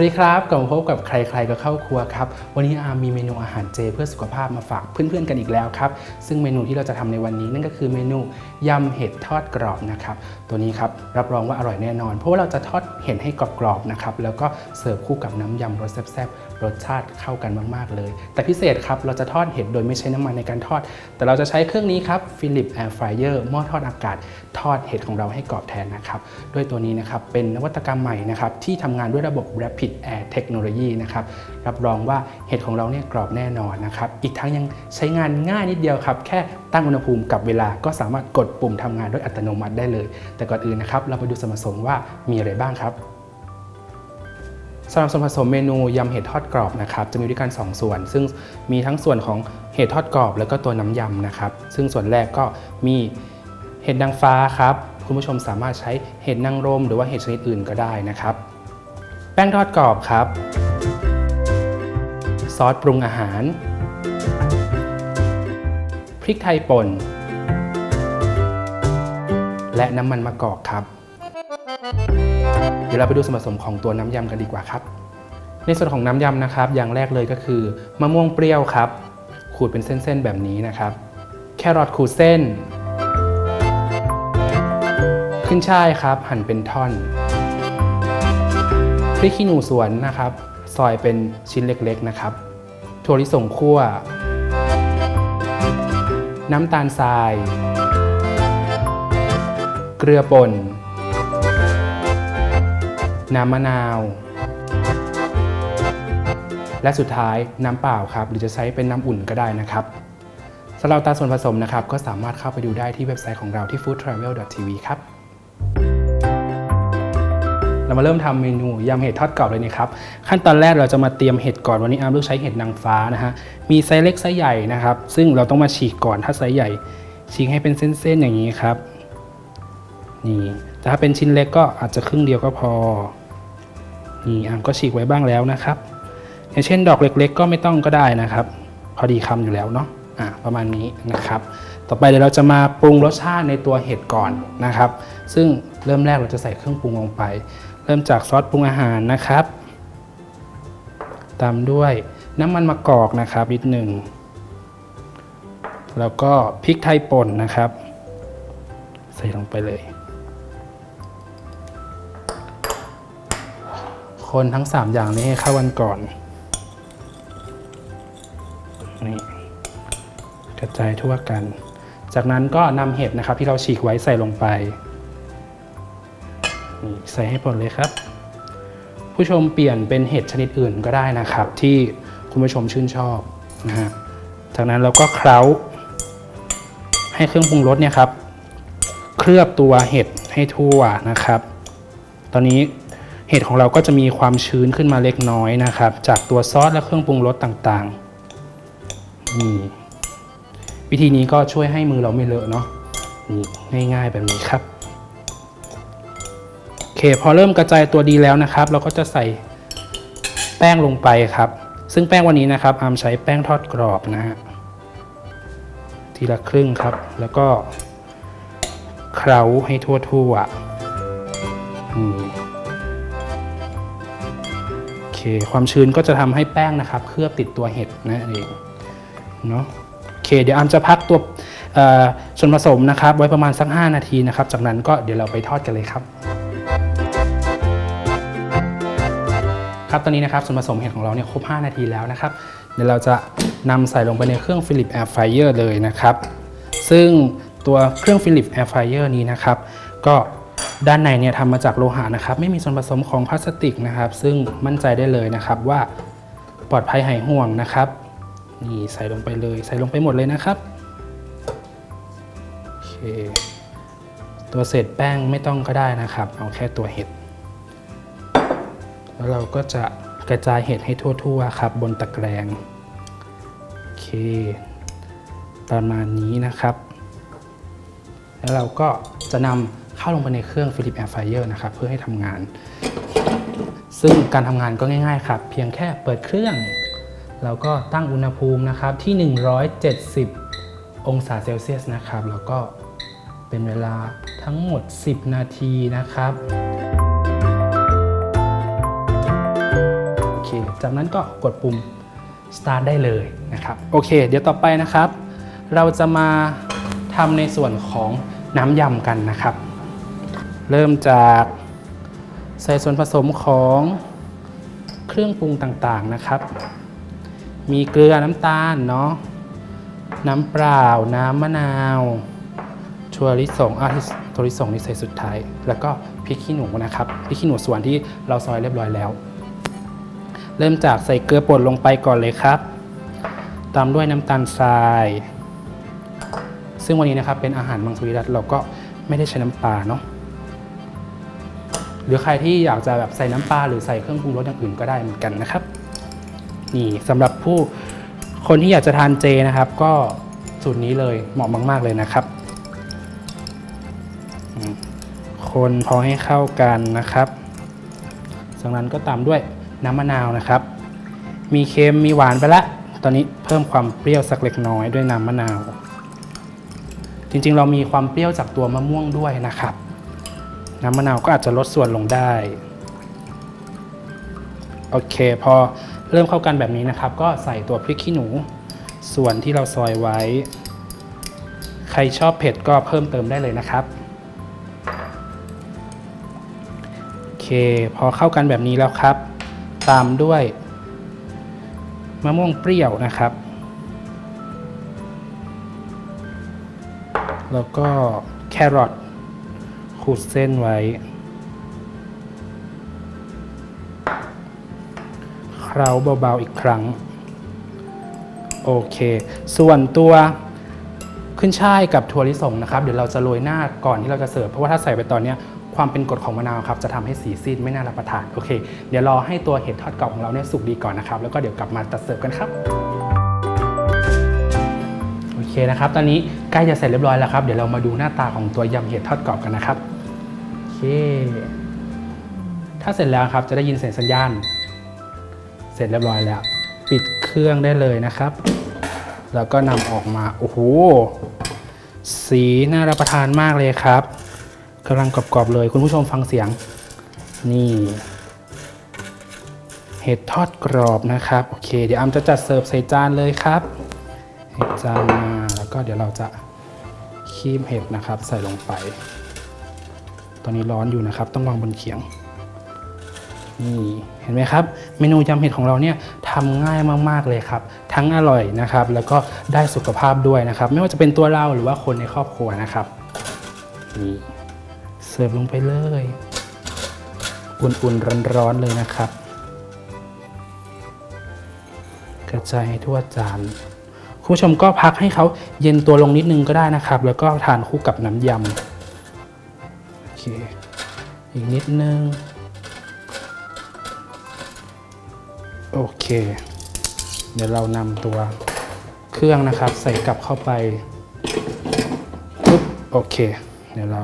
วัสดีครับกลับมาพบกับใครๆก็เข้าครัวครับ วันนี้อาร์มมีเมนูอาหารเจเพื่อสุขภาพมาฝากเพื่อนๆกันอีกแล้วครับ ซึ่งเมนูที่เราจะทำในวันนี้นั่นก็คือเมนูยำเห็ดทอดกรอบนะครับ ตัวนี้ครับรับรองว่าอร่อยแน่นอน เพราะว่าเราจะทอดเห็ดให้กรอบๆนะครับ แล้วก็เสิร์ฟคู่กับน้ำยำรสแซ่บๆรสชาติเข้ากันมากๆเลย แต่พิเศษครับเราจะทอดเห็ดโดยไม่ใช้น้ำมันในการทอด แต่เราจะใช้เครื่องนี้ครับ Philip Air Fryer หม้อทอดอากาศทอดเห็ดของเราให้กรอบแทนนะครับด้วยตัวนี้นะครับเป็นนวัตกรรมใหม่นะครับที่ทำงานด้วยระบบ Rapid Air Technology นะครับรับรองว่าเห็ดของเราเนี่ยกรอบแน่นอนนะครับอีกทั้งยังใช้งานง่ายนิดเดียวครับ แค่ตั้งอุณหภูมิกับเวลาก็สามารถกดปุ่มทำงานด้วยอัตโนมัติได้เลย แต่ก่อนอื่นนะครับเราไปดูส่วนผสมว่ามีอะไรบ้างครับสำหรับส่วนผสมเมนูยำเห็ดทอดกรอบนะครับจะมีด้วยกัน 2 ส่วน ซึ่งมีทั้งส่วนของเห็ดทอดกรอบ แล้วก็ตัวน้ำยำนะครับซึ่งส่วนแรกก็มีเห็ดนางฟ้าครับคุณผู้ชมสามารถใช้เห็ดนางรมหรือว่าเห็ดชนิดอื่นก็ได้นะครับ ป้งทอดกรอบครับ ซอสปรุงอาหาร พริกไทยป่น และน้ำมันมะกอกครับ เดี๋ยวเราไปดูส่วนผสมของตัวน้ำยำกันดีกว่าครับ ในส่วนของน้ำยำนะครับ อย่างแรกเลยก็คือมะม่วงเปรี้ยวครับ ขูดเป็นเส้นๆแบบนี้นะครับ แครอทขูดเส้น ขึ้นช่ายครับ หั่นเป็นท่อน พริกขี้หนูสวนนะครับ ซอยเป็นชิ้นเล็กๆนะครับถั่วลิสงคั่ว น้ำตาลทราย เกลือป่น น้ำมะนาว และสุดท้ายน้ำเปล่าครับ หรือจะใช้เป็นน้ำอุ่นก็ได้นะครับสำหรับตาส่วนผสมนะครับ ก็สามารถเข้าไปดูได้ที่เว็บไซต์ของเราที่ foodtravel.tv ครับ เรามาเริ่มทำเมนูยำเห็ดทอดกรอบเลยนะครับ ขั้นตอนแรกเราจะมาเตรียมเห็ดก่อนวันนี้อาร์มเลือกใช้เห็ดนางฟ้านะฮะมีไซส์เล็กไซส์ใหญ่นะครับ ซึ่งเราต้องมาฉีกก่อนถ้าไซส์ใหญ่ฉีกให้เป็นเส้นๆอย่างนี้ครับนี่แต่ถ้าเป็นชิ้นเล็กก็อาจจะครึ่งเดียวก็พอนี่อาร์มก็ฉีกไว้บ้างแล้วนะครับ อย่างเช่นดอกเล็ก ๆ ก็ไม่ต้องก็ได้นะครับ พอดีคำอยู่แล้วเนาะอะประมาณนี้นะครับต่อไปเดี๋ยวเราจะมาปรุงรสชาติในตัวเห็ดก่อนนะครับ ซึ่งเริ่มแรกเราจะใส่เครื่องปรุงลงไป ริ่มจากซอสปรุงอาหารนะครับ ตามด้วยน้ำมันมะกอกนะครับนิดหนึ่ง แล้วก็พริกไทยป่นนะครับ ใส่ลงไปเลย คนทั้ง 3 อย่างนี้ให้เข้ากันก่อน นี่กระจายทั่วกัน จากนั้นก็นำเห็ดนะครับที่เราฉีกไว้ใส่ลงไป นี่ใส่ให้หมดเลยครับ ผู้ชมเปลี่ยนเป็นเห็ดชนิดอื่นก็ได้นะครับ ที่คุณผู้ชมชื่นชอบนะฮะจากนั้นเราก็เคล้า ให้เครื่องปรุงรสเนี่ยครับเคลือบตัวเห็ดให้ทั่วนะครับ ตอนนี้เห็ดของเราก็จะมีความชื้นขึ้นมาเล็กน้อยนะครับ จากตัวซอสและเครื่องปรุงรสต่างๆนี่วิธีนี้ก็ช่วยให้มือเราไม่เลอะเนาะนี่ง่ายๆแบบนี้ครับ เคพอเริ่มกระจายตัวดีแล้วนะครับ เราก็จะใส่แป้งลงไปครับ ซึ่งแป้งวันนี้นะครับอามใช้แป้งทอดกรอบนะฮะทีละครึ่งครับ แล้วก็เคล้าให้ทั่วๆนี่โอเค ความชื้นก็จะทำให้แป้งนะครับ เคลือบติดตัวเห็ดนั่นเองเนาะโอเค เดี๋ยวอามจะพักตัวส่วนผสมนะครับ ไว้ประมาณสัก 5 นาทีนะครับ จากนั้นก็เดี๋ยวเราไปทอดกันเลยครับ ครับตอนนี้นะครับส่วนผสมเห็ดของเราเนี่ยครบ 5 นาทีแล้วนะครับเดี๋ยวเราจะนำใส่ลงไปในเครื่อง Philip Air Fryer เลยนะครับ ซึ่งตัวเครื่อง Philip Air Fryer นี้นะครับ ก็ด้านในเนี่ยทำมาจากโลหะนะครับ ไม่มีส่วนผสมของพลาสติกนะครับ ซึ่งมั่นใจได้เลยนะครับว่าปลอดภัยหายห่วงนะครับนี่ใส่ลงไปเลยใส่ลงไปหมดเลยนะครับโอเคตัวเศษแป้งไม่ต้องก็ได้นะครับ เอาแค่ตัวเห็ด แล้วเราก็จะกระจายเห็ดให้ทั่ว ๆ ครับ บนตะแกรงโอเค ประมาณนี้นะครับ แล้วเราก็จะนำเข้าลงไปในเครื่อง Philip Air Fryer นะครับ เพื่อให้ทำงาน ซึ่งการทำงานก็ง่าย ๆ ครับ เพียงแค่เปิดเครื่อง แล้วก็ตั้งอุณหภูมินะครับที่ 170 องศาเซลเซียสนะครับ แล้วก็เป็นเวลาทั้งหมด 10 นาทีนะครับ จากนั้นก็กดปุ่ม start ได้เลยนะครับ โอเค เดี๋ยวต่อไปนะครับ เราจะมาทำในส่วนของน้ำยำกันนะครับ เริ่มจากใส่ส่วนผสมของเครื่องปรุงต่างๆนะครับ มีเกลือน้ำตาลเนาะ น้ำเปล่า น้ำมะนาวชัวลิสงอะถั่วลิสงนี่ใส่สุดท้าย แล้วก็พริกขี้หนูนะครับ พริกขี้หนูส่วนที่เราซอยเรียบร้อยแล้ว เริ่มจากใส่เกลือป่นลงไปก่อนเลยครับ ตามด้วยน้ำตาลทราย ซึ่งวันนี้นะครับเป็นอาหารมังสวิรัตเราก็ไม่ได้ใช้น้ำปลาเนาะหรือใครที่อยากจะแบบใส่น้ำปลาหรือใส่เครื่องปรุงรสอย่างอื่นก็ได้เหมือนกันนะครับ นี่สำหรับผู้คนที่อยากจะทานเจนะครับ ก็สูตรนี้เลยเหมาะมาก ๆ เลยนะครับ คนพอให้เข้ากันนะครับจากนั้นก็ตามด้วย น้ำมะนาวนะครับ มีเค็มมีหวานไปละ ตอนนี้เพิ่มความเปรี้ยวสักเล็กน้อยด้วยน้ำมะนาว จริงๆ เรามีความเปรี้ยวจากตัวมะม่วงด้วยนะครับ น้ำมะนาวก็อาจจะลดส่วนลงได้ โอเค พอเริ่มเข้ากันแบบนี้นะครับ ก็ใส่ตัวพริกขี้หนู ส่วนที่เราซอยไว้ ใครชอบเผ็ดก็เพิ่มเติมได้เลยนะครับโอเคพอเข้ากันแบบนี้แล้วครับ ตามด้วยมะม่วงเปรี้ยวนะครับ แล้วก็แครอทขูดเส้นไว้ เคล้าเบาๆอีกครั้ง โอเค ส่วนตัวขึ้นช่ายกับถั่วลิสงนะครับ เดี๋ยวเราจะโรยหน้าก่อนที่เราจะเสิร์ฟ เพราะว่าถ้าใส่ไปตอนนี้ ความเป็นกรดของมะนาวครับจะทำให้สีซีดไม่น่ารับประทานโอเค เดี๋ยวรอให้ตัวเห็ดทอดกรอบของเราเนี่ยสุกดีก่อนนะครับ แล้วก็เดี๋ยวกลับมาตัดเสิร์ฟกันครับโอเคนะครับตอนนี้ใกล้จะเสร็จเรียบร้อยแล้วครับเดี๋ยวเรามาดูหน้าตาของตัวยำเห็ดทอดกรอบกันนะครับโอเค ถ้าเสร็จแล้วครับจะได้ยินเสียงสัญญาณ เสร็จเรียบร้อยแล้ว ปิดเครื่องได้เลยนะครับ แล้วก็นำออกมาโอ้โหสีน่ารับประทานมากเลยครับ กำลังกรอบๆเลย คุณผู้ชมฟังเสียง นี่ เห็ดทอดกรอบนะครับ โอเค เดี๋ยวอามจะจัดเสิร์ฟใส่จานเลยครับ เห็ดจานมาแล้วก็เดี๋ยวเราจะคีบเห็ดนะครับ ใส่ลงไป ตอนนี้ร้อนอยู่นะครับ ต้องวางบนเขียงนี่เห็นไหมครับ เมนูยำเห็ดของเราเนี่ยทำง่ายมากๆเลยครับ ทั้งอร่อยนะครับ แล้วก็ได้สุขภาพด้วยนะครับ ไม่ว่าจะเป็นตัวเราหรือว่าคนในครอบครัวนะครับนี่ สิร์ฟลงไปเลย อุ่นๆร้อนๆเลยนะครับ กระจายให้ทั่วจานคุณผู้ชมก็พักให้เขาเย็นตัวลงนิดนึงก็ได้นะครับ แล้วก็ทานคู่กับน้ำยำโอเคอีกนิดนึง โอเค เดี๋ยวเรานำตัวเครื่องนะครับ ใส่กลับเข้าไปปุ๊บโอเค เดี๋ยวเรา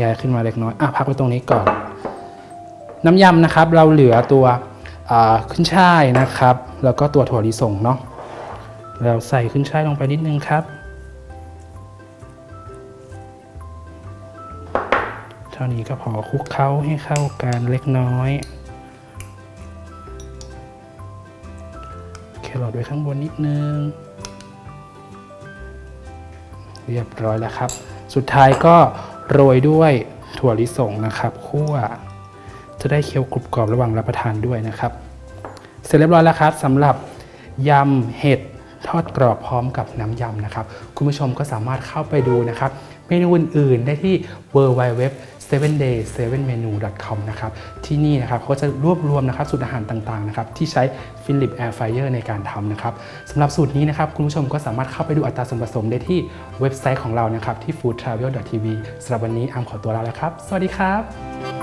ย้ายขึ้นมาเล็กน้อยอะพักไว้ตรงนี้ก่อน น้ำยำนะครับ เราเหลือตัวขึ้นช่ายนะครับ แล้วก็ตัวถั่วลิสงเนาะเราใส่ขึ้นช่ายลงไปนิดนึงครับเท่านี้ก็พอคลุกเคล้าให้เข้ากันเล็กน้อยแครอทไว้ข้างบนนิดนึง เรียบร้อยแล้วครับ สุดท้ายก็ โรยด้วยถั่วลิสงนะครับคั่วจะได้เคี้ยวกรุบกรอบระหว่างรับประทานด้วยนะครับ เสร็จเรียบร้อยแล้วครับสำหรับยำเห็ดทอดกรอบพร้อมกับน้ำยำนะครับ คุณผู้ชมก็สามารถเข้าไปดูนะครับ เมนูอื่นๆได้ที่ w w w 7 day 7 menu com นะครับที่นี่นะครับเขาก็จะรวบรวมนะครับสูตรอาหารต่างๆนะครับที่ใช้ Philip Air Fryer ในการทำนะครับสำหรับสูตรนี้นะครับคุณผู้ชมก็สามารถเข้าไปดูอัตราส่วนผสมได้ที่เว็บไซต์ของเรานะครับที่ foodtravel.tv สำหรับวันนี้อามขอตัวลาแล้วครับ สวัสดีครับ